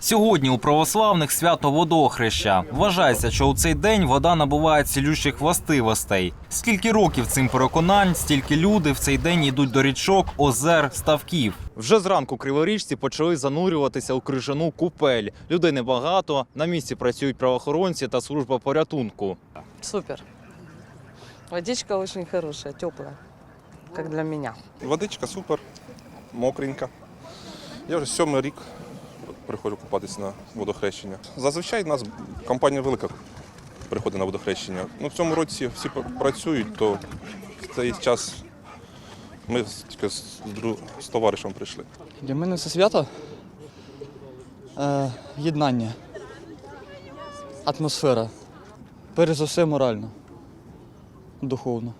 Сьогодні у православних свято водохреща. Вважається, що у цей день вода набуває цілющих властивостей. Скільки років цим переконань, стільки люди в цей день йдуть до річок, озер, ставків. Вже зранку криворічці почали занурюватися у крижану купель. Людей небагато. На місці працюють правоохоронці та служба порятунку. Супер. Водичка очень хорошая, теплая, как для меня. Водичка супер, мокренька. Я вже сьомий рік приходжу купатися на водохрещення. Зазвичай у нас компанія велика приходить на водохрещення. Ну, в цьому році всі працюють, то в цей час ми тільки з, з товаришем прийшли. Для мене це свято е, єднання, атмосфера. Перш за все морально, духовно.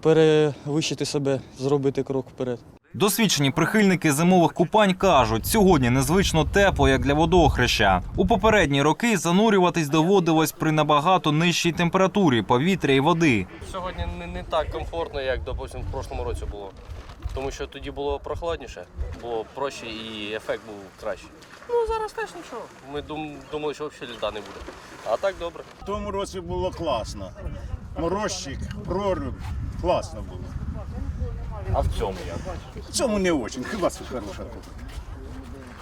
Перевищити себе, зробити крок вперед. Досвідчені прихильники зимових купань кажуть, сьогодні незвично тепло, як для водохреща. У попередні роки занурюватись доводилось при набагато нижчій температурі повітря і води. Сьогодні не, не так комфортно, як, допустим, в прошлому році було. Тому що тоді було прохладніше, було проще і ефект був кращий. Ну зараз теж нічого. Ми дум, думали, що взагалі льда не буде. А так добре. В тому році було класно. Морозчик, проруб, класно було. А в цьому як? В цьому не дуже, хіба це хороша тут.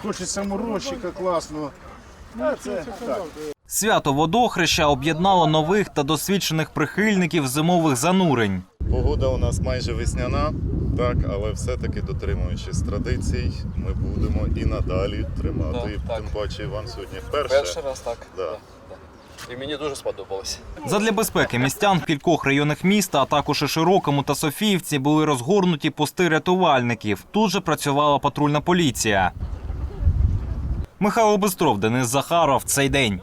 Хочеться морозчика класного. А це так. Свято водохреща об'єднало нових та досвідчених прихильників зимових занурень. Погода у нас майже весняна, так, але все-таки дотримуючись традицій, ми будемо і надалі тримати. Так, так. Тим паче Іван сьогодні вперше. раз так. Да. І мені дуже сподобалось. Задля безпеки містян в кількох районах міста, а також і Широкому та Софіївці були розгорнуті пости рятувальників. Тут же працювала патрульна поліція. Михайло Бистров, Денис Захаров. Цей день.